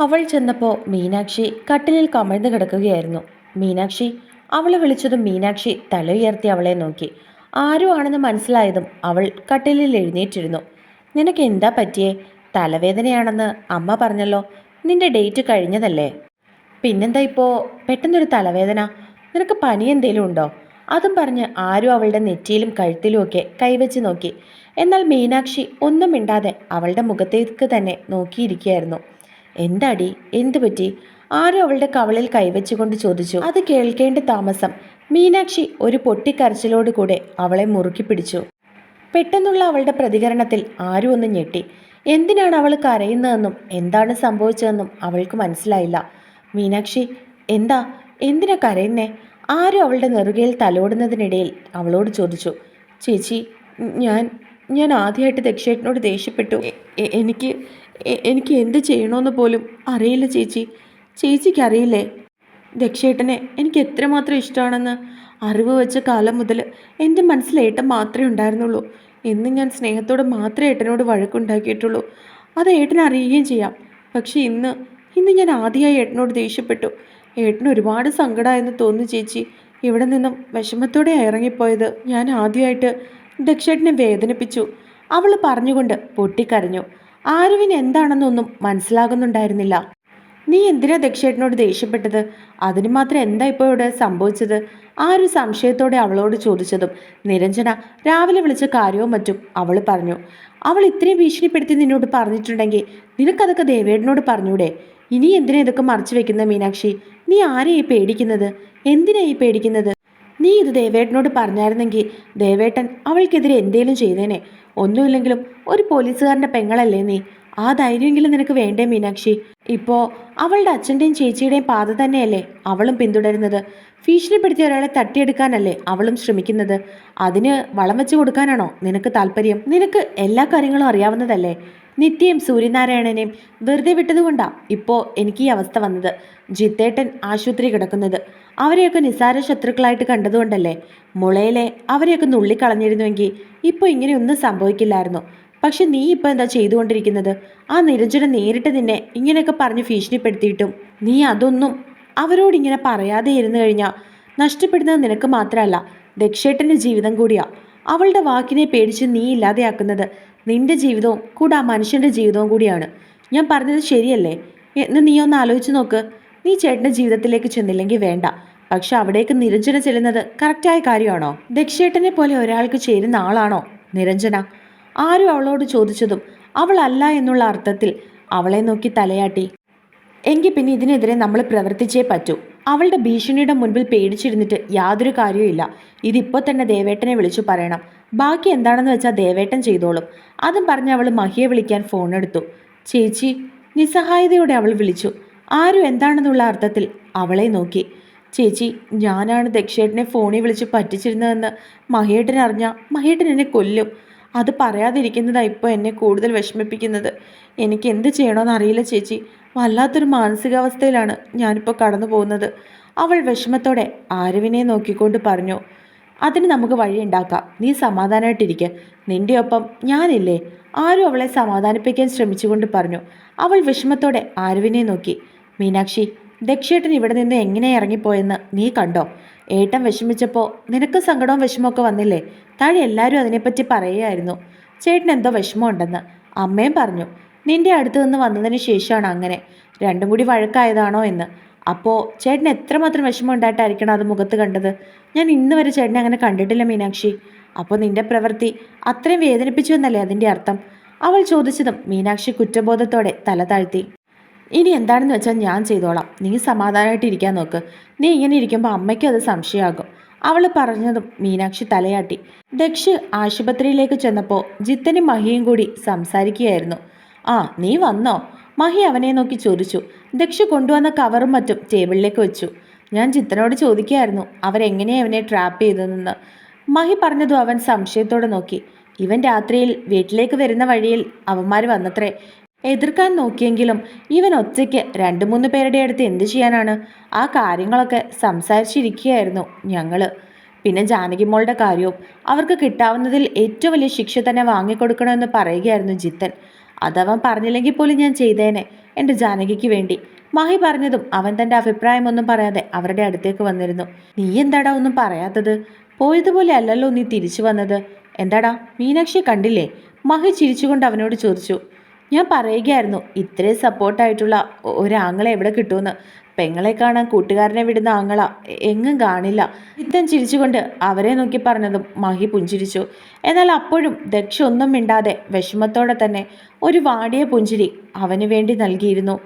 അവൾ ചെന്നപ്പോൾ മീനാക്ഷി കട്ടിലിൽ കമിഴ്ന്നു കിടക്കുകയായിരുന്നു. മീനാക്ഷി അവളെ വിളിച്ചതും മീനാക്ഷി തല ഉയർത്തി അവളെ നോക്കി. ആരും ആണെന്ന് മനസ്സിലായതും അവൾ കട്ടിലിൽ എഴുന്നേറ്റിരുന്നു. നിനക്ക് എന്താ പറ്റിയേ? തലവേദനയാണെന്ന് അമ്മ പറഞ്ഞല്ലോ. നിന്റെ ഡേറ്റ് കഴിഞ്ഞതല്ലേ? പിന്നെന്താ ഇപ്പോൾ പെട്ടെന്നൊരു തലവേദന. നിനക്ക് പനി എന്തേലും ഉണ്ടോ? അതും പറഞ്ഞ് ആരും അവളുടെ നെറ്റിയിലും കഴുത്തിലുമൊക്കെ കൈവച്ച് നോക്കി. എന്നാൽ മീനാക്ഷി ഒന്നും മിണ്ടാതെ അവളുടെ മുഖത്തേക്ക് തന്നെ നോക്കിയിരിക്കുകയായിരുന്നു. എന്താടി? എന്തു പറ്റി? ആരും അവളുടെ കവളിൽ കൈവച്ചുകൊണ്ട് ചോദിച്ചു. അത് കേൾക്കേണ്ട താമസം. മീനാക്ഷി ഒരു പൊട്ടിക്കരച്ചിലോടുകൂടെ അവളെ മുറുക്കി പിടിച്ചു. പെട്ടെന്നുള്ള അവളുടെ പ്രതികരണത്തിൽ ആരും ഒന്ന് ഞെട്ടി. എന്തിനാണ് അവൾ കരയുന്നതെന്നും എന്താണ് സംഭവിച്ചതെന്നും അവൾക്ക് മനസ്സിലായില്ല. മീനാക്ഷി എന്താ? എന്തിനാ കരയുന്നേ? ആരും അവളുടെ നെറുകയിൽ തലോടുന്നതിനിടയിൽ അവളോട് ചോദിച്ചു. ചേച്ചി ഞാൻ ഞാൻ ആദ്യമായിട്ട് ദക്ഷേട്ടനോട് ദേഷ്യപ്പെട്ടു. എനിക്ക് എനിക്ക് എന്ത് ചെയ്യണമെന്ന് പോലും അറിയില്ല ചേച്ചി. ചേച്ചിക്ക് അറിയില്ലേ ദക്ഷേട്ടനെ എനിക്ക് എത്രമാത്രം ഇഷ്ടമാണെന്ന് അറിവ് വെച്ച കാലം മുതൽ എന്റെ മനസ്സിൽ ഏട്ടൻ മാത്രമേ ഉണ്ടായിരുന്നുള്ളൂ. എന്നും ഞാൻ സ്നേഹത്തോടെ മാത്രമേ ഏട്ടനോട് വഴക്കുണ്ടാക്കിയിട്ടുള്ളൂ. അത് ഏട്ടനെ അറിയുകയും ചെയ്യാം. പക്ഷേ ഇന്ന് ഇന്ന് ഞാൻ ആദ്യമായി ഏട്ടനോട് ദേഷ്യപ്പെട്ടു. ഏട്ടന് ഒരുപാട് സങ്കടമായെന്ന് തോന്നി ചേച്ചി. ഇവിടെ നിന്നും വിഷമത്തോടെ ഇറങ്ങിപ്പോയത് ഞാൻ ആദ്യമായിട്ട് ദക്ഷേട്ടനെ വേദനിപ്പിച്ചു. അവൾ പറഞ്ഞുകൊണ്ട് പൊട്ടിക്കരഞ്ഞു. ആരുവിന് എന്താണെന്നൊന്നും മനസ്സിലാകുന്നുണ്ടായിരുന്നില്ല. നീ എന്തിനാ ദക്ഷേട്ടനോട് ദേഷ്യപ്പെട്ടത്? അതിന് മാത്രം എന്താ ഇപ്പോൾ ഇവിടെ സംഭവിച്ചത്? ആ ഒരു സംശയത്തോടെ അവളോട് ചോദിച്ചതും നിരഞ്ജന രാവിലെ വിളിച്ച കാര്യവും മറ്റും അവൾ പറഞ്ഞു. അവൾ ഇത്രയും ഭീഷണിപ്പെടുത്തി നിന്നോട് പറഞ്ഞിട്ടുണ്ടെങ്കിൽ നിനക്കതൊക്കെ ദേവേട്ടനോട് പറഞ്ഞൂടെ? ഇനി എന്തിനാ ഇതൊക്കെ മറിച്ചു വെക്കുന്ന മീനാക്ഷി? നീ ആരെയായി പേടിക്കുന്നത്? എന്തിനാ ഈ പേടിക്കുന്നത്? നീ ഇത് ദേവേട്ടനോട് പറഞ്ഞായിരുന്നെങ്കിൽ ദേവേട്ടൻ അവൾക്കെതിരെ എന്തേലും ചെയ്തേനെ. ഒന്നുമില്ലെങ്കിലും ഒരു പോലീസുകാരന്റെ പെങ്ങളല്ലേ നീ? ആ ധൈര്യമെങ്കിലും നിനക്ക് വേണ്ടേ മീനാക്ഷി? ഇപ്പോൾ അവളുടെ അച്ഛന്റെയും ചേച്ചിയുടെയും പാത തന്നെയല്ലേ അവളും പിന്തുടരുന്നത്? ഭീഷണിപ്പെടുത്തിയ ഒരാളെ തട്ടിയെടുക്കാനല്ലേ അവളും ശ്രമിക്കുന്നത്? അതിന് വളം വെച്ച് കൊടുക്കാനാണോ നിനക്ക് താല്പര്യം? നിനക്ക് എല്ലാ കാര്യങ്ങളും അറിയാവുന്നതല്ലേ? നിത്യം സൂര്യനാരായണനെയും വെറുതെ വിട്ടതുകൊണ്ടാ ഇപ്പോൾ എനിക്ക് ഈ അവസ്ഥ വന്നത്. ജിത്തേട്ടൻ ആശുപത്രി കിടക്കുന്നത്. അവരെയൊക്കെ നിസാര ശത്രുക്കളായിട്ട് കണ്ടതുകൊണ്ടല്ലേ? മുളയിലെ അവരെയൊക്കെ നുള്ളിക്കളഞ്ഞിരുന്നുവെങ്കിൽ ഇപ്പോൾ ഇങ്ങനെയൊന്നും സംഭവിക്കില്ലായിരുന്നു. പക്ഷെ നീ ഇപ്പോൾ എന്താ ചെയ്തുകൊണ്ടിരിക്കുന്നത്? ആ നിരഞ്ജന നേരിട്ട് നിന്നെ ഇങ്ങനെയൊക്കെ പറഞ്ഞ് ഭീഷണിപ്പെടുത്തിയിട്ടും നീ അതൊന്നും അവരോട് ഇങ്ങനെ പറയാതെ ഇരുന്നു കഴിഞ്ഞാൽ നഷ്ടപ്പെടുന്നത് നിനക്ക് മാത്രമല്ല ദക്ഷേട്ടന്റെ ജീവിതം കൂടിയാ. അവളുടെ വാക്കിനെ പേടിച്ച് നീ ഇല്ലാതെയാക്കുന്നത് നിന്റെ ജീവിതവും കൂടെ ആ മനുഷ്യന്റെ ജീവിതവും കൂടിയാണ്. ഞാൻ പറഞ്ഞത് ശരിയല്ലേ? എന്ന് നീ ഒന്ന് ആലോചിച്ച് നോക്ക്. നീ ചേട്ടന്റെ ജീവിതത്തിലേക്ക് ചെന്നില്ലെങ്കിൽ വേണ്ട. പക്ഷെ അവിടേക്ക് നിരഞ്ജന ചെല്ലുന്നത് കറക്റ്റായ കാര്യമാണോ? ദക്ഷേട്ടനെ പോലെ ഒരാൾക്ക് ചേരുന്ന ആളാണോ നിരഞ്ജന? ആരും അവളോട് ചോദിച്ചതും അവളല്ല എന്നുള്ള അർത്ഥത്തിൽ അവളെ നോക്കി തലയാട്ടി. എങ്കിൽ പിന്നെ ഇതിനെതിരെ നമ്മൾ പ്രവർത്തിച്ചേ പറ്റൂ. അവളുടെ ഭീഷണിയുടെ മുൻപിൽ പേടിച്ചിരുന്നിട്ട് യാതൊരു കാര്യവുമില്ല ഇതിപ്പോൾ തന്നെ ദേവേട്ടനെ വിളിച്ചു പറയണം. ബാക്കി എന്താണെന്ന് വെച്ചാൽ ദേവേട്ടൻ ചെയ്തോളും. അതും പറഞ്ഞ് അവൾ മഹിയെ വിളിക്കാൻ ഫോൺ എടുത്തു. ചേച്ചി നിസ്സഹായതയോടെ അവൾ വിളിച്ചു. ആരും എന്താണെന്നുള്ള അർത്ഥത്തിൽ അവളെ നോക്കി. ചേച്ചി ഞാനാണ് ദക്ഷേട്ടനെ ഫോണിൽ വിളിച്ച് പറ്റിച്ചിരുന്നതെന്ന് മഹേട്ടൻ അറിഞ്ഞാൽ മഹേട്ടൻ എന്നെ കൊല്ലും. അത് പറയാതിരിക്കുന്നതാണ് ഇപ്പോൾ എന്നെ കൂടുതൽ വിഷമിപ്പിക്കുന്നത്. എനിക്ക് എന്ത് ചെയ്യണമെന്ന് അറിയില്ല ചേച്ചി. വല്ലാത്തൊരു മാനസികാവസ്ഥയിലാണ് ഞാനിപ്പോൾ കടന്നു പോകുന്നത്. അവൾ വിഷമത്തോടെ ആരവിനെ നോക്കിക്കൊണ്ട് പറഞ്ഞു അതിന് നമുക്ക് വഴിയുണ്ടാക്കാം നീ സമാധാനമായിട്ടിരിക്കുക നിന്റെ ഒപ്പം ഞാനില്ലേ? ആരും അവളെ സമാധാനിപ്പിക്കാൻ ശ്രമിച്ചുകൊണ്ട് പറഞ്ഞു. അവൾ വിഷമത്തോടെ ആരവിനെ നോക്കി. മീനാക്ഷി ദക്ഷേട്ടൻ ഇവിടെ നിന്ന് എങ്ങനെ ഇറങ്ങിപ്പോയെന്ന് നീ കണ്ടോ? ഏട്ടൻ വിഷമിച്ചപ്പോൾ നിനക്ക് സങ്കടവും വിഷമമൊക്കെ വന്നില്ലേ? താഴെ എല്ലാവരും അതിനെപ്പറ്റി പറയുകയായിരുന്നു. ചേട്ടൻ എന്തോ വിഷമമുണ്ടെന്ന് അമ്മയും പറഞ്ഞു. നിന്റെ അടുത്ത് നിന്ന് വന്നതിന് ശേഷമാണ് അങ്ങനെ. രണ്ടും കൂടി വഴക്കായതാണോ എന്ന്. അപ്പോൾ ചേട്ടൻ എത്രമാത്രം വിഷമം ഉണ്ടായിട്ടായിരിക്കണം അത് മുഖത്ത് കണ്ടത്? ഞാൻ ഇന്ന് വരെ ചേട്ടനെ അങ്ങനെ കണ്ടിട്ടില്ല മീനാക്ഷി. അപ്പോൾ നിന്റെ പ്രവൃത്തി അത്രയും വേദനിപ്പിച്ചു എന്നല്ലേ അതിന്റെ അർത്ഥം? അവൾ ചോദിച്ചതും മീനാക്ഷി കുറ്റബോധത്തോടെ തല താഴ്ത്തി. ഇനി എന്താണെന്ന് വെച്ചാൽ ഞാൻ ചെയ്തോളാം. നീ സമാധാനമായിട്ട് ഇരിക്കാൻ നോക്ക്. നീ ഇങ്ങനെ ഇരിക്കുമ്പോൾ അമ്മയ്ക്കും അത് സംശയമാകും. അവൾ പറഞ്ഞതും മീനാക്ഷി തലയാട്ടി. ദക്ഷ് ആശുപത്രിയിലേക്ക് ചെന്നപ്പോൾ ജിത്തനും മഹിയും കൂടി സംസാരിക്കുകയായിരുന്നു. ആ നീ വന്നോ? മഹി അവനെ നോക്കി ചോദിച്ചു. ദക്ഷ് കൊണ്ടുവന്ന കവറും മറ്റും ടേബിളിലേക്ക് വെച്ചു. ഞാൻ ജിത്തനോട് ചോദിക്കുകയായിരുന്നു അവരെങ്ങനെയാണ് അവനെ ട്രാപ്പ് ചെയ്തതെന്ന്? മഹി പറഞ്ഞതും അവൻ സംശയത്തോടെ നോക്കി. ഇവൻ രാത്രിയിൽ വീട്ടിലേക്ക് വരുന്ന വഴിയിൽ അവന്മാർ വന്നത്രേ. എതിർക്കാൻ നോക്കിയെങ്കിലും ഇവൻ ഒറ്റയ്ക്ക് രണ്ട് മൂന്ന് പേരുടെ അടുത്ത് എന്ത് ചെയ്യാനാണ്? ആ കാര്യങ്ങളൊക്കെ സംസാരിച്ചിരിക്കുകയായിരുന്നു ഞങ്ങൾ പിന്നെ ജാനകി മോളുടെ കാര്യവും അവർക്ക് കിട്ടാവുന്നതിൽ ഏറ്റവും വലിയ ശിക്ഷ തന്നെ വാങ്ങിക്കൊടുക്കണമെന്ന് പറയുകയായിരുന്നു ജിത്തൻ. അതവൻ പറഞ്ഞില്ലെങ്കിൽ പോലും ഞാൻ ചെയ്തേനെ എന്റെ ജാനകിക്ക് വേണ്ടി. മാഹി പറഞ്ഞതും അവൻ തന്റെ അഭിപ്രായമൊന്നും പറയാതെ അവരുടെ അടുത്തേക്ക് വന്നിരുന്നു. നീ എന്താടാ ഒന്നും പറയാത്തത്? പോയതുപോലെ അല്ലല്ലോ നീ തിരിച്ചു വന്നത്. എന്താടാ? മീനാക്ഷി കണ്ടില്ലേ? മഹി ചിരിച്ചുകൊണ്ട് അവനോട് ചോദിച്ചു. ഞാൻ പറയുകയായിരുന്നു ഇത്രയും സപ്പോർട്ടായിട്ടുള്ള ഒരാങ്ങളെ എവിടെ കിട്ടുമെന്ന്. പെങ്ങളെ കാണാൻ കൂട്ടുകാരനെ വിടുന്ന ആങ്ങള എങ്ങും കാണില്ല. ഇത്തം ചിരിച്ചുകൊണ്ട് അവരെ നോക്കി പറഞ്ഞതും മഹി പുഞ്ചിരിച്ചു. എന്നാൽ അപ്പോഴും ദക്ഷ ഒന്നും മിണ്ടാതെ വിഷമത്തോടെ തന്നെ ഒരു വാടിയ പുഞ്ചിരി അവന് വേണ്ടി നൽകിയിരുന്നു.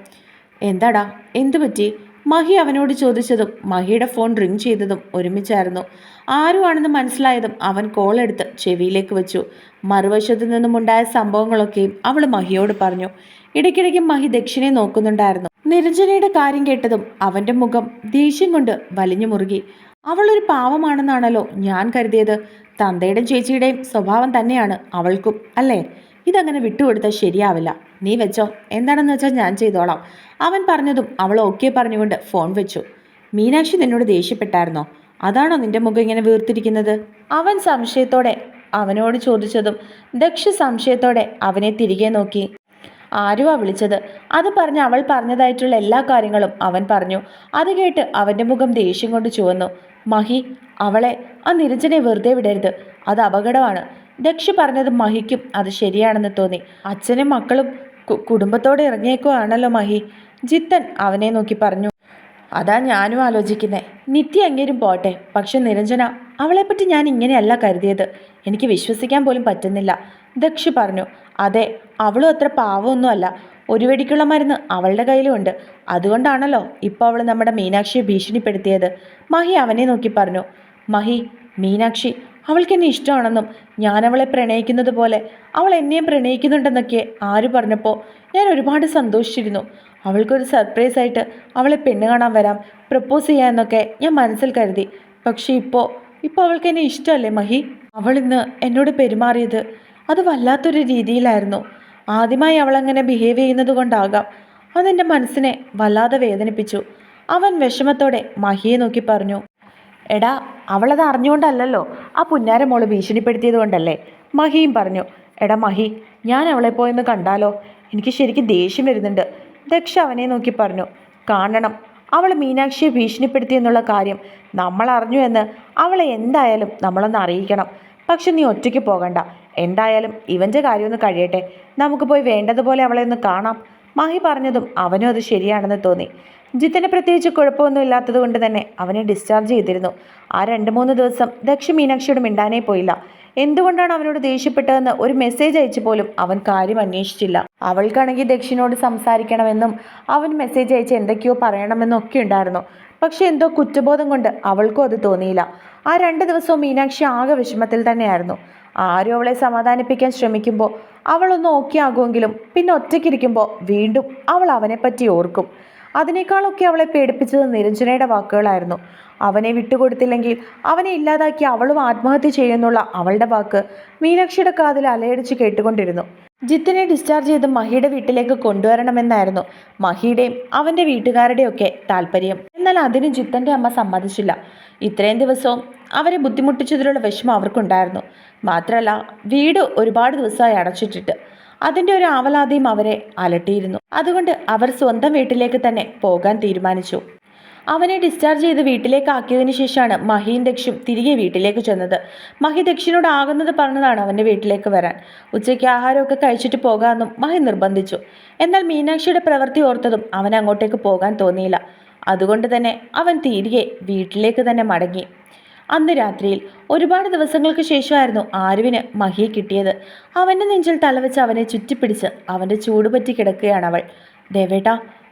എന്താടാ എന്തു പറ്റി? മഹി അവനോട് ചോദിച്ചതും മഹിയുടെ ഫോൺ റിങ് ചെയ്തതും ഒരുമിച്ചായിരുന്നു. ആരുമാണെന്ന് മനസ്സിലായതും അവൻ കോൾ എടുത്ത് ചെവിയിലേക്ക് വെച്ചു. മറുവശത്തു നിന്നുമുണ്ടായ സംഭവങ്ങളൊക്കെയും അവൾ മഹിയോട് പറഞ്ഞു. ഇടയ്ക്കിടയ്ക്ക് മഹി ദക്ഷിണെ നോക്കുന്നുണ്ടായിരുന്നു. നിരഞ്ജനയുടെ കാര്യം കേട്ടതും അവന്റെ മുഖം ദേഷ്യം കൊണ്ട് വലിഞ്ഞു മുറുകി. അവളൊരു പാവമാണെന്നാണല്ലോ ഞാൻ കരുതിയത്. തന്തയുടെയും ചേച്ചിയുടെയും സ്വഭാവം തന്നെയാണ് അവൾക്കും അല്ലേ? ഇതങ്ങനെ വിട്ടുകൊടുത്താൽ ശരിയാവില്ല. നീ വെച്ചോ. എന്താണെന്ന് വെച്ചാൽ ഞാൻ ചെയ്തോളാം. അവൻ പറഞ്ഞതും അവൾ ഓക്കെ പറഞ്ഞുകൊണ്ട് ഫോൺ വെച്ചു. മീനാക്ഷി നിന്നോട് ദേഷ്യപ്പെട്ടായിരുന്നോ? അതാണോ നിന്റെ മുഖം ഇങ്ങനെ വീർത്തിരിക്കുന്നത്? അവൻ സംശയത്തോടെ അവനോട് ചോദിച്ചതും ദക്ഷ സംശയത്തോടെ അവനെ തിരികെ നോക്കി. ആരുവാ വിളിച്ചത്? അത് പറഞ്ഞ് അവൾ പറഞ്ഞതായിട്ടുള്ള എല്ലാ കാര്യങ്ങളും അവൻ പറഞ്ഞു. അത് കേട്ട് അവന്റെ മുഖം ദേഷ്യം കൊണ്ട് ചുവന്നു. മഹി അവളെ ആ നിരഞ്ജനെ വെറുതെ വിടരുത്. അത് അപകടമാണ്. ദക്ഷ പറഞ്ഞത് മഹിക്കും. അത് ശരിയാണെന്ന് തോന്നി. അച്ഛനും മക്കളും കുടുംബത്തോടെ ഇറങ്ങിയേക്കുവാണല്ലോ മഹി. ജിത്തൻ അവനെ നോക്കി പറഞ്ഞു. അതാ ഞാനും ആലോചിക്കുന്നത് നിത്യ എങ്ങേരും പോട്ടെ. പക്ഷെ നിരഞ്ജന അവളെപ്പറ്റി ഞാൻ ഇങ്ങനെയല്ല കരുതിയത്. എനിക്ക് വിശ്വസിക്കാൻ പോലും പറ്റുന്നില്ല. ദക്ഷി പറഞ്ഞു അതെ അവളും അത്ര പാവമൊന്നുമല്ല. ഒരു വെടിക്കുള്ള മരുന്ന് അവളുടെ കയ്യിലുമുണ്ട് അതുകൊണ്ടാണല്ലോ ഇപ്പോൾ അവൾ നമ്മുടെ മീനാക്ഷിയെ ഭീഷണിപ്പെടുത്തിയത്. മഹി അവനെ നോക്കി പറഞ്ഞു മഹി മീനാക്ഷി അവൾക്ക് എന്നെ ഇഷ്ടമാണെന്നും ഞാൻ അവളെ പ്രണയിക്കുന്നത് പോലെ അവൾ എന്നെയും പ്രണയിക്കുന്നുണ്ടെന്നൊക്കെ ആര് പറഞ്ഞപ്പോൾ ഞാൻ ഒരുപാട് സന്തോഷിച്ചിരുന്നു. അവൾക്കൊരു സർപ്രൈസ് ആയിട്ട് അവളെ പെണ്ണ് കാണാൻ വരാം പ്രപ്പോസ് ചെയ്യാമെന്നൊക്കെ ഞാൻ മനസ്സിൽ കരുതി. പക്ഷേ ഇപ്പോൾ ഇപ്പോൾ അവൾക്ക് എന്നെ ഇഷ്ടമല്ലേ മഹി? അവൾ ഇന്ന് എന്നോട് പെരുമാറിയത് അത് വല്ലാത്തൊരു രീതിയിലായിരുന്നു. ആദ്യമായി അവളങ്ങനെ ബിഹേവ് ചെയ്യുന്നത് കൊണ്ടാകാം. അതെന്റെ മനസ്സിനെ വല്ലാതെ വേദനിപ്പിച്ചു. അവൻ വിഷമത്തോടെ മഹിയെ നോക്കി പറഞ്ഞു എടാ അവളത് അറിഞ്ഞുകൊണ്ടല്ലല്ലോ. ആ പുന്നാര മോൾ ഭീഷണിപ്പെടുത്തിയത് കൊണ്ടല്ലേ? മഹിയും പറഞ്ഞു എടാ മഹി ഞാൻ അവളെ പോയെന്ന് കണ്ടാലോ? എനിക്ക് ശരിക്കും ദേഷ്യം വരുന്നുണ്ട്. ദക്ഷ അവനെ നോക്കി പറഞ്ഞു കാണണം. അവൾ മീനാക്ഷിയെ ഭീഷണിപ്പെടുത്തി എന്നുള്ള കാര്യം നമ്മൾ അറിഞ്ഞു എന്ന് അവളെ എന്തായാലും നമ്മളൊന്ന് അറിയിക്കണം. പക്ഷെ നീ ഒറ്റയ്ക്ക് പോകണ്ട. എന്തായാലും ഇവന്റെ കാര്യമൊന്ന് കഴിയട്ടെ. നമുക്ക് പോയി വേണ്ടതുപോലെ അവളെ ഒന്ന് കാണാം. മഹി പറഞ്ഞതും അവനും അത് ശരിയാണെന്ന് തോന്നി. ജിത്തിന് പ്രത്യേകിച്ച് കുഴപ്പമൊന്നും ഇല്ലാത്തത് കൊണ്ട് തന്നെ അവനെ ഡിസ്ചാർജ് ചെയ്തിരുന്നു. ആ രണ്ട് മൂന്ന് ദിവസം ദക്ഷ മീനാക്ഷിയോട് മിണ്ടാനേ പോയില്ല. എന്തുകൊണ്ടാണ് അവനോട് ദേഷ്യപ്പെട്ടതെന്ന് ഒരു മെസ്സേജ് അയച്ചു പോലും അവൻ കാര്യം അന്വേഷിച്ചില്ല. അവൾക്കാണെങ്കിൽ ദക്ഷിനോട് സംസാരിക്കണമെന്നും അവൻ മെസ്സേജ് അയച്ച് എന്തൊക്കെയോ പറയണമെന്നും ഒക്കെ ഉണ്ടായിരുന്നു. പക്ഷെ എന്തോ കുറ്റബോധം കൊണ്ട് അവൾക്കും അത് തോന്നിയില്ല. ആ രണ്ട് ദിവസവും മീനാക്ഷി ആകെ വിഷമത്തിൽ തന്നെയായിരുന്നു. ആരും അവളെ സമാധാനിപ്പിക്കാൻ ശ്രമിക്കുമ്പോൾ അവളൊന്ന് ഓക്കെ ആകുമെങ്കിലും പിന്നെ ഒറ്റയ്ക്കിരിക്കുമ്പോൾ വീണ്ടും അവൾ അവനെപ്പറ്റി ഓർക്കും. അതിനേക്കാളൊക്കെ അവളെ പേടിപ്പിച്ചത് നിരഞ്ജനയുടെ വാക്കുകളായിരുന്നു. അവനെ വിട്ടുകൊടുത്തില്ലെങ്കിൽ അവനെ ഇല്ലാതാക്കി അവളും ആത്മഹത്യ ചെയ്യുന്നുള്ള അവളുടെ വാക്ക് മീനാക്ഷിയുടെ കാതിൽ അലയടിച്ച് കേട്ടുകൊണ്ടിരുന്നു. ജിത്തിനെ ഡിസ്ചാർജ് ചെയ്ത് മഹിയുടെ വീട്ടിലേക്ക് കൊണ്ടുവരണമെന്നായിരുന്നു മഹിയുടെയും അവന്റെ വീട്ടുകാരുടെയൊക്കെ താല്പര്യം. എന്നാൽ അതിന് ജിത്തന്റെ അമ്മ സമ്മതിച്ചില്ല. ഇത്രയും ദിവസവും അവരെ ബുദ്ധിമുട്ടിച്ചതിലുള്ള വിഷമം അവർക്കുണ്ടായിരുന്നു. മാത്രമല്ല വീട് ഒരുപാട് ദിവസമായി അടച്ചിട്ടിട്ട് അതിന്റെ ഒരു ആവലാതിയും അവരെ അലട്ടിയിരുന്നു. അതുകൊണ്ട് അവർ സ്വന്തം വീട്ടിലേക്ക് തന്നെ പോകാൻ തീരുമാനിച്ചു. അവനെ ഡിസ്ചാർജ് ചെയ്ത് വീട്ടിലേക്ക് ആക്കിയതിനു ശേഷമാണ് മഹിയും ദക്ഷും തിരികെ വീട്ടിലേക്ക് ചെന്നത്. മഹി ദക്ഷിനോട് ആകുന്നത് പറഞ്ഞതാണ് അവന്റെ വീട്ടിലേക്ക് വരാൻ. ഉച്ചയ്ക്ക് ആഹാരമൊക്കെ കഴിച്ചിട്ട് പോകാമെന്നും മഹി നിർബന്ധിച്ചു. എന്നാൽ മീനാക്ഷിയുടെ പ്രവൃത്തി ഓർത്തതും അവൻ അങ്ങോട്ടേക്ക് പോകാൻ തോന്നിയില്ല. അതുകൊണ്ട് തന്നെ അവൻ തിരികെ വീട്ടിലേക്ക് തന്നെ മടങ്ങി. അന്ന് രാത്രിയിൽ ഒരുപാട് ദിവസങ്ങൾക്ക് ശേഷമായിരുന്നു ആരുവിന് മഹിയെ കിട്ടിയത്. അവന്റെ നെഞ്ചിൽ തലവെച്ച് അവനെ ചുറ്റിപ്പിടിച്ച് അവന്റെ ചൂടുപറ്റി കിടക്കുകയാണ് അവൾ. ദേവേട്ട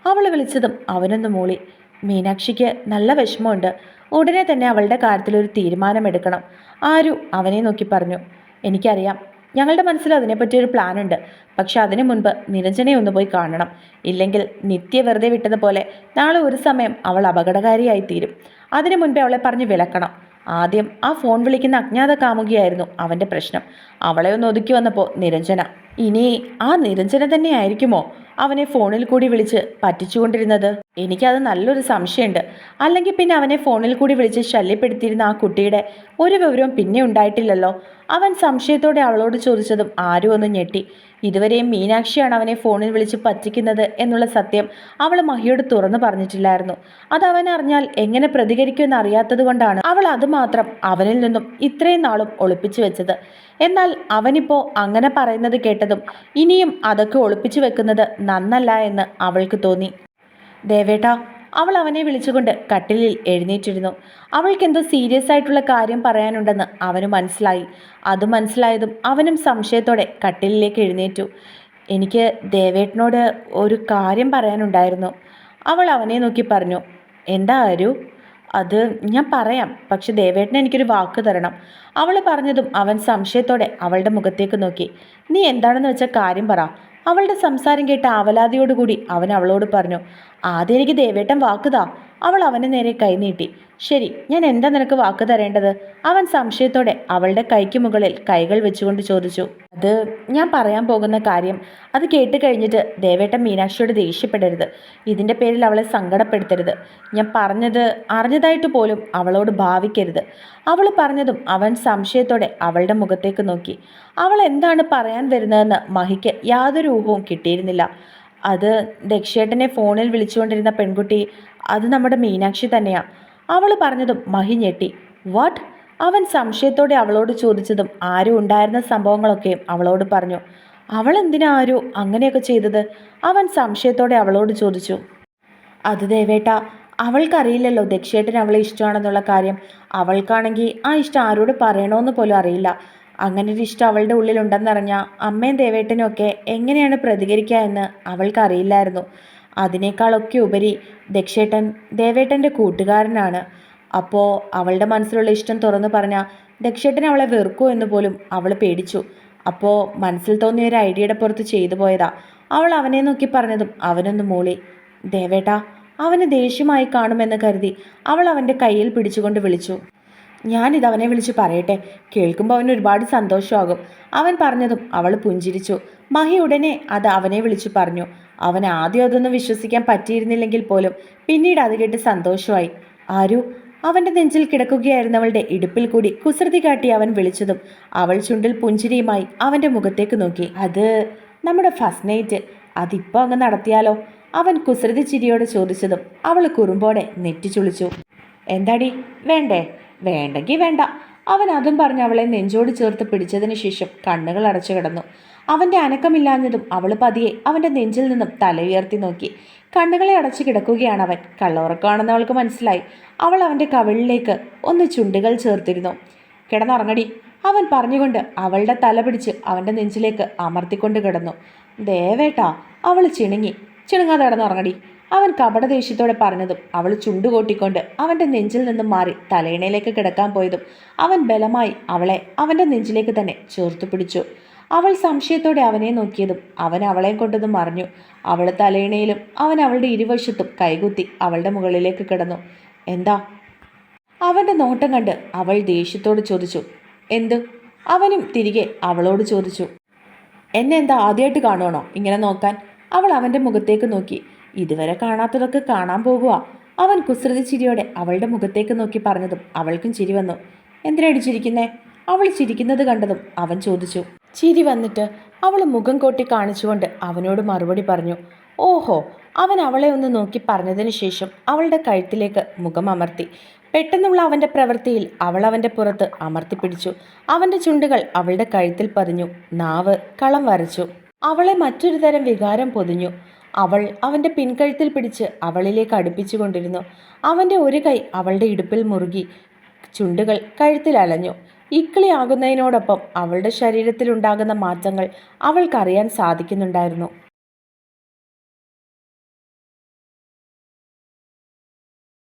അവൾ വിളിച്ചതും അവനൊന്ന് മൂളി. മീനാക്ഷിക്ക് നല്ല വിഷമമുണ്ട്. ഉടനെ തന്നെ അവളുടെ കാര്യത്തിൽ ഒരു തീരുമാനമെടുക്കണം. ആരു അവനെ നോക്കി പറഞ്ഞു. എനിക്കറിയാം. ഞങ്ങളുടെ മനസ്സിൽ അതിനെപ്പറ്റി ഒരു പ്ലാൻ ഉണ്ട് പക്ഷെ അതിനു മുൻപ് നിരഞ്ജനെ ഒന്ന് പോയി കാണണം. ഇല്ലെങ്കിൽ നിത്യ വെറുതെ വിട്ടതുപോലെ നാളെ ഒരു സമയം അവൾ അപകടകാരിയായി തീരും അതിനു മുൻപേ അവളെ പറഞ്ഞ് വിലക്കണം. ആദ്യം ആ ഫോൺ വിളിക്കുന്ന അജ്ഞാത കാമുകിയായിരുന്നു അവന്റെ പ്രശ്നം. അവളെ ഒന്ന് ഒതുക്കി വന്നപ്പോൾ നിരഞ്ജന ഇനി ആ നിരഞ്ജന തന്നെയായിരിക്കുമോ അവനെ ഫോണിൽ കൂടി വിളിച്ച് പറ്റിച്ചുകൊണ്ടിരുന്നത്? എനിക്കത് നല്ലൊരു സംശയമുണ്ട്. അല്ലെങ്കിൽ പിന്നെ അവനെ ഫോണിൽ കൂടി വിളിച്ച് ശല്യപ്പെടുത്തിയിരുന്ന ആ കുട്ടിയുടെ ഒരു വിവരവും പിന്നെ ഉണ്ടായിട്ടില്ലല്ലോ. അവൻ സംശയത്തോടെ അവളോട് ചോദിച്ചതും ആരും ഒന്ന് ഞെട്ടി. ഇതുവരെയും മീനാക്ഷിയാണ് അവനെ ഫോണിൽ വിളിച്ച് പറ്റിക്കുന്നത് എന്നുള്ള സത്യം അവൾ മഹിയോട് തുറന്നു പറഞ്ഞിട്ടില്ലായിരുന്നു. അത് അവൻ അറിഞ്ഞാൽ എങ്ങനെ പ്രതികരിക്കുമെന്ന് അറിയാത്തത് കൊണ്ടാണ് അവൾ അതുമാത്രം അവനിൽ നിന്നും ഇത്രയും നാളും ഒളിപ്പിച്ചു വെച്ചത്. എന്നാൽ അവനിപ്പോൾ അങ്ങനെ പറയുന്നത് കേട്ടതും ഇനിയും അതൊക്കെ ഒളിപ്പിച്ചു വെക്കുന്നത് നന്നല്ല എന്ന് അവൾക്ക് തോന്നി. ദേവേട്ട അവൾ അവനെ വിളിച്ചുകൊണ്ട് കട്ടിലിൽ എഴുന്നേറ്റിരുന്നു. അവൾക്കെന്തോ സീരിയസ് ആയിട്ടുള്ള കാര്യം പറയാനുണ്ടെന്ന് അവന് മനസ്സിലായി. അത് മനസ്സിലായതും അവനും സംശയത്തോടെ കട്ടിലിലേക്ക് എഴുന്നേറ്റു. എനിക്ക് ദേവേട്ടനോട് ഒരു കാര്യം പറയാനുണ്ടായിരുന്നു. അവൾ അവനെ നോക്കി പറഞ്ഞു എന്താ അരു? അത് ഞാൻ പറയാം പക്ഷെ ദേവേട്ടന് എനിക്കൊരു വാക്ക് തരണം. അവൾ പറഞ്ഞതും അവൻ സംശയത്തോടെ അവളുടെ മുഖത്തേക്ക് നോക്കി. നീ എന്താണെന്ന് വെച്ചാൽ കാര്യം പറ. അവളുടെ സംസാരം കേട്ട ആവലാതിയോടുകൂടി അവൻ അവളോട് പറഞ്ഞു ആദ്യം എനിക്ക് ദേവേട്ടൻ വാക്കുതാ. അവൾ അവന് നേരെ കൈനീട്ടി ശരി ഞാൻ എന്താ നിനക്ക് വാക്ക് തരേണ്ടത്? അവൻ സംശയത്തോടെ അവളുടെ കൈക്ക് മുകളിൽ കൈകൾ വെച്ചുകൊണ്ട് ചോദിച്ചു. അത് ഞാൻ പറയാൻ പോകുന്ന കാര്യം. അത് കേട്ട് കഴിഞ്ഞിട്ട് ദേവേട്ട മീനാക്ഷിയോട് ദേഷ്യപ്പെടരുത്. ഇതിന്റെ പേരിൽ അവളെ സങ്കടപ്പെടുത്തരുത്. ഞാൻ പറഞ്ഞത് അറിഞ്ഞതായിട്ട് പോലും അവളോട് ഭാവിക്കരുത്. അവൾ പറഞ്ഞതും അവൻ സംശയത്തോടെ അവളുടെ മുഖത്തേക്ക് നോക്കി. അവൾ എന്താണ് പറയാൻ വരുന്നതെന്ന് മഹിക്ക് യാതൊരു ഊഹവും കിട്ടിയിരുന്നില്ല. അത് ദക്ഷേട്ടനെ ഫോണിൽ വിളിച്ചുകൊണ്ടിരുന്ന പെൺകുട്ടി അത് നമ്മുടെ മീനാക്ഷി തന്നെയാ. അവൾ പറഞ്ഞതും മഹി ഞെട്ടി. വാട്ട്? അവൻ സംശയത്തോടെ അവളോട് ചോദിച്ചതും ആരും ഉണ്ടായിരുന്ന സംഭവങ്ങളൊക്കെയും അവളോട് പറഞ്ഞു. അവൾ എന്തിനാ ആരോ അങ്ങനെയൊക്കെ ചെയ്തത്? അവൻ സംശയത്തോടെ അവളോട് ചോദിച്ചു. അത് ദേവേട്ട അവൾക്കറിയില്ലല്ലോ ദക്ഷേട്ടൻ അവളെ ഇഷ്ടമാണെന്നുള്ള കാര്യം. അവൾക്കാണെങ്കിൽ ആ ഇഷ്ടം ആരോട് പറയണമെന്ന് പോലും അറിയില്ല. അങ്ങനെ ഒരു ഇഷ്ടം അവളുടെ ഉള്ളിലുണ്ടെന്നറിഞ്ഞ അമ്മയും ദേവേട്ടനും ഒക്കെ എങ്ങനെയാണ് പ്രതികരിക്കുക എന്ന് അവൾക്കറിയില്ലായിരുന്നു. അതിനേക്കാളൊക്കെ ഉപരി ദക്ഷേട്ടൻ ദേവേട്ടന്റെ കൂട്ടുകാരനാണ്. അപ്പോൾ അവളുടെ മനസ്സിലുള്ള ഇഷ്ടം തുറന്നു പറഞ്ഞാൽ ദക്ഷേട്ടൻ അവളെ വെറുക്കൂ എന്ന് പോലും അവൾ പേടിച്ചു. അപ്പോൾ മനസ്സിൽ തോന്നിയ ഒരു ഐഡിയയുടെ പുറത്ത് ചെയ്തു പോയതാ. അവൾ അവനെ നോക്കി പറഞ്ഞതും അവനൊന്ന് മൂളി ദേവേട്ടാ അവന് ദേഷ്യമായി കാണുമെന്ന് കരുതി അവൾ അവന്റെ കയ്യിൽ പിടിച്ചുകൊണ്ട് വിളിച്ചു. ഞാനിത് അവനെ വിളിച്ച് പറയട്ടെ. കേൾക്കുമ്പോൾ അവൻ ഒരുപാട് സന്തോഷമാകും. അവൻ പറഞ്ഞതും അവൾ പുഞ്ചിരിച്ചു. മഹി ഉടനെ അത് അവനെ വിളിച്ചു പറഞ്ഞു. അവൻ ആദ്യം അതൊന്നും വിശ്വസിക്കാൻ പറ്റിയിരുന്നില്ലെങ്കിൽ പോലും പിന്നീട് അത് കേട്ട് സന്തോഷമായി. ആരു? അവന്റെ നെഞ്ചിൽ കിടക്കുകയായിരുന്നവളുടെ ഇടുപ്പിൽ കൂടി കുസൃതി കാട്ടി അവൻ വിളിച്ചതും അവൾ ചുണ്ടിൽ പുഞ്ചിരിയുമായി അവന്റെ മുഖത്തേക്ക് നോക്കി. അത് നമ്മുടെ ഫസ്റ്റ് നൈറ്റ്. അതിപ്പോൾ അങ്ങ് നടത്തിയാലോ? അവൻ കുസൃതി ചിരിയോടെ ചോദിച്ചതും അവൾ കുറുമ്പോടെ നെറ്റിച്ചുളിച്ചു എന്താടി? വേണ്ടേ? വേണ്ടെങ്കിൽ വേണ്ട. അവൻ അതും പറഞ്ഞ് അവളെ നെഞ്ചോട് ചേർത്ത് പിടിച്ചതിന് ശേഷം കണ്ണുകൾ അടച്ചു കിടന്നു. അവന്റെ അനക്കമില്ലാഞ്ഞതും അവൾ പതിയെ അവന്റെ നെഞ്ചിൽ നിന്നും തല ഉയർത്തി നോക്കി. കണ്ണുകളെ അടച്ചു കിടക്കുകയാണ് അവൻ. കള്ളുറക്കമാണെന്ന് അവൾക്ക് മനസ്സിലായി. അവൾ അവന്റെ കവിളിലേക്ക് ഒന്ന് ചുണ്ടുകൾ ചേർത്തിരുന്നു. കിടന്നുറങ്ങടി. അവൻ പറഞ്ഞുകൊണ്ട് അവളുടെ തല പിടിച്ച് അവന്റെ നെഞ്ചിലേക്ക് അമർത്തിക്കൊണ്ട് കിടന്നു. ദേവേട്ടാ അവൾ ചിണുങ്ങി. ചിണുങ്ങാതെ കിടന്നുറങ്ങടി. അവൻ കപടദേഷ്യത്തോടെ പറഞ്ഞതും അവൾ ചുണ്ടുകൂട്ടിക്കൊണ്ട് അവന്റെ നെഞ്ചിൽ നിന്നും മാറി തലയിണയിലേക്ക് കിടക്കാൻ പോയതും അവൻ ബലമായി അവളെ അവന്റെ നെഞ്ചിലേക്ക് തന്നെ ചേർത്തു പിടിച്ചു. അവൾ സംശയത്തോടെ അവനെ നോക്കിയതും അവൻ അവളെ കൊണ്ടതും മറിഞ്ഞു. അവൾ തലയിണയിലും അവൻ അവളുടെ ഇരുവശത്തും കൈകുത്തി അവളുടെ മുകളിലേക്ക് കിടന്നു. എന്താ? അവന്റെ നോട്ടം കണ്ട് അവൾ ദേഷ്യത്തോട് ചോദിച്ചു. എന്ത്? അവനും തിരികെ അവളോട് ചോദിച്ചു. എന്നെ എന്താ ആദ്യമായിട്ട് കാണുവാണോ ഇങ്ങനെ നോക്കാൻ? അവൾ അവന്റെ മുഖത്തേക്ക് നോക്കി. ഇതുവരെ കാണാത്തതൊക്കെ കാണാൻ പോകുക അവൻ കുസൃതി ചിരിയോടെ അവളുടെ മുഖത്തേക്ക് നോക്കി പറഞ്ഞതും അവൾക്കും ചിരി വന്നു. എന്തിനാടി ചിരിക്കുന്നേ? അവൾ ചിരിക്കുന്നത് കണ്ടതും അവൻ ചോദിച്ചു. ചിരി വന്നിട്ട് അവൾ മുഖം കൊട്ടി കാണിച്ചുകൊണ്ട് അവനോട് മറുപടി പറഞ്ഞു. ഓഹോ അവൻ അവളെ ഒന്ന് നോക്കി പറഞ്ഞതിന് ശേഷം അവളുടെ കഴുത്തിലേക്ക് മുഖം അമർത്തി. പെട്ടെന്നുള്ള അവന്റെ പ്രവൃത്തിയിൽ അവൾ അവന്റെ പുറത്ത് അമർത്തിപ്പിടിച്ചു അവന്റെ ചുണ്ടുകൾ അവളുടെ കഴുത്തിൽ പതിഞ്ഞു. നാവ് കളം വരച്ചു. അവളെ മറ്റൊരു തരം വികാരം പൊതിഞ്ഞു. അവൾ അവന്റെ പിൻകഴുത്തിൽ പിടിച്ച് അവളിലേക്ക് അടുപ്പിച്ചു കൊണ്ടിരുന്നു. അവന്റെ ഒരു കൈ അവളുടെ ഇടുപ്പിൽ മുറുകി ചുണ്ടുകൾ കഴുത്തിൽ അലഞ്ഞു. ഇക്കിളിയാകുന്നതിനോടൊപ്പം അവളുടെ ശരീരത്തിലുണ്ടാകുന്ന മാറ്റങ്ങൾ അവൾക്കറിയാൻ സാധിക്കുന്നുണ്ടായിരുന്നു.